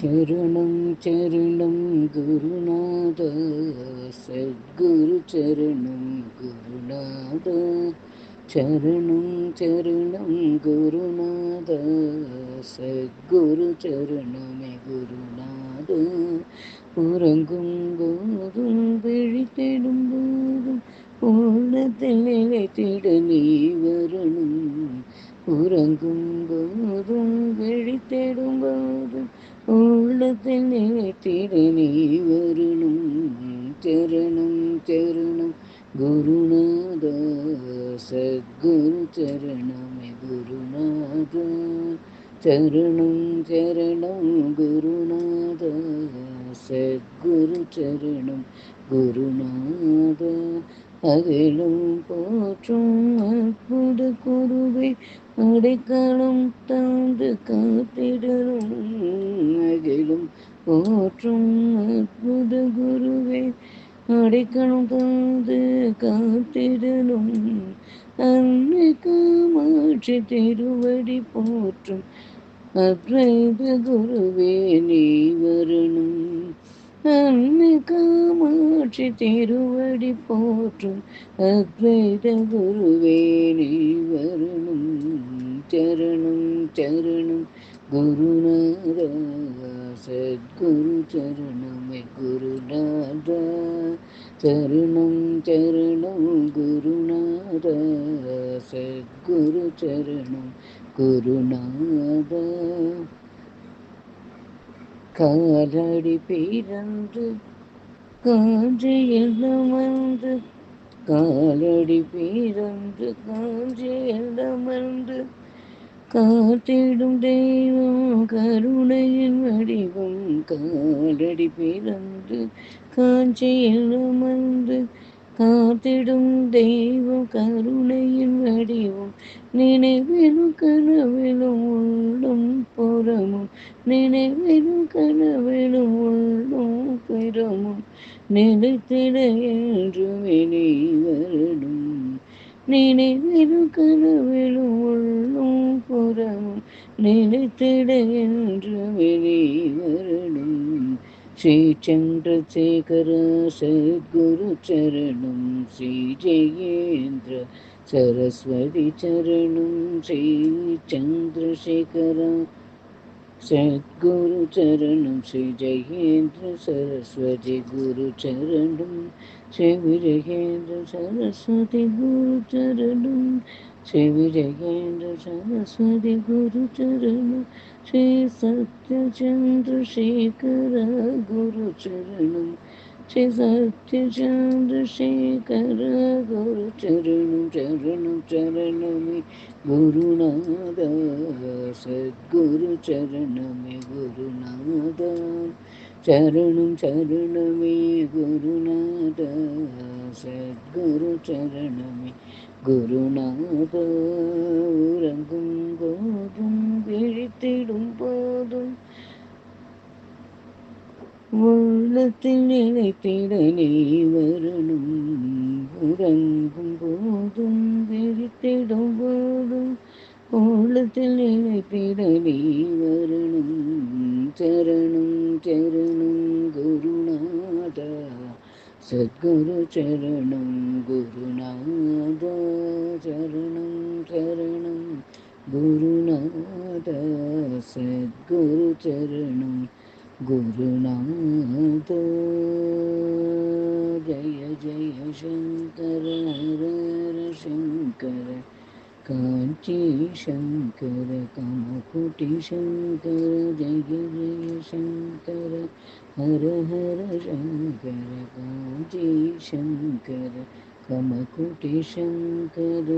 சரணம் சரணம் குருநாத சத்குரு சரணம் குருநாத சரணம் சரணம் குருநாத சத்குரு சரணமே குருநாத. உறங்கும் போதும் விழித்திடும் போதும் உள்ளத்தில் நிலைத்திட நீ வரணும். உறங்கும் போதும் விழித்திடும் போதும் உள்ளத்தில் நிலைத்திட நீ வரணும் சரணம் சரணம் குருநாத சத்குரு சரணமே குருநாத சரணம் சரணம் குருநாத. சத்குரு சரணம் குருநாத. அகிலும் போற்றும் அற்புத குருவை அடைக்கலம் தந்து காத்திடணும் அகிலும் போற்றும் அற்புத குருவே அடைக்கலம் தந்து காத்திடணும் அன்னை காமாட்சி திருவடி போற்றும் அத்வைத குருவே நீ வரணும் அன்னை காமாட்சி திருவடி போற்றும் அத்வைத குருவே நீ வரணும் சரணம் சரணம் குருநாத சத்குரு சரணமே குருநாத. சரணம் சரணம் குருநாத. சத்குரு சரணம் குருநாத. காலடி பிறந்து காஞ்சி எல்லாம் வந்து காலடி பிறந்து காஞ்சி எல்லாம் வந்து காத்திடும் தெய்வம் கருணையின் வடிவம் காலடி பிறந்து காஞ்சியில் அமர்ந்து காத்திடும் தெய்வம் கருணையின் வடிவம் நினைவிலும் கனவிலும் உள்ளும் புறமும் நினைவிலும் கனவிலும் உள்ளும் புறமும் நினைத்திட என்று வெளி வருடும் நினைவிலும் கனவிலும் உள்ளும் புறமும் நினைத்திட என்று வெளி வரணும் ஸ்ரீ சந்திரசேகர சத்குரு சரணம் ஸ்ரீ ஜெயேந்திர சரஸ்வதி சரணம் ஸ்ரீ சந்திரசேகர சத்குரு சரணம் ஸ்ரீ ஜெயேந்திர சரஸ்வதி குரு சரணம் ஸ்ரீ விஜயேந்திர சரஸ்வதி குரு சரணம் ஸ்ரீ விஜயேந்திர சரஸ்வதி குரு சரணம் ஸ்ரீ சத்யச்சந்திரசேகர குரு சரணம் ஸ்ரீ சத்யச்சந்திரசேகர குரு சரணம் சரணம் சரணமே குருநாத சத்குரு சரணமே குருநாத சரணம் சரணமே குருநாத சத்குரு சரணமே குருநாத உறங்கும் போதும் விழித்திடும் போதும் உள்ளத்தில் நினைத்திட நீ வரணும் உறங்கும் போதும் விழித்திடும் போதும். உள்ளத்தில் நினைத்திட நீ வரணும் சரணம் சரணம் குருநாத. சத்குரு சரணம் குருநாத. சரணம் சரணம் குருநாத. சத்குரு சரணம் गुरुनाथ जय जय शङ्कर हर शङ्कर काञ्ची शङ्कर कामकुटिशङ्कर जय जय शङ्कर हर हर शङ्कर काञ्ची शङ्कर कमकुटिशङ्कर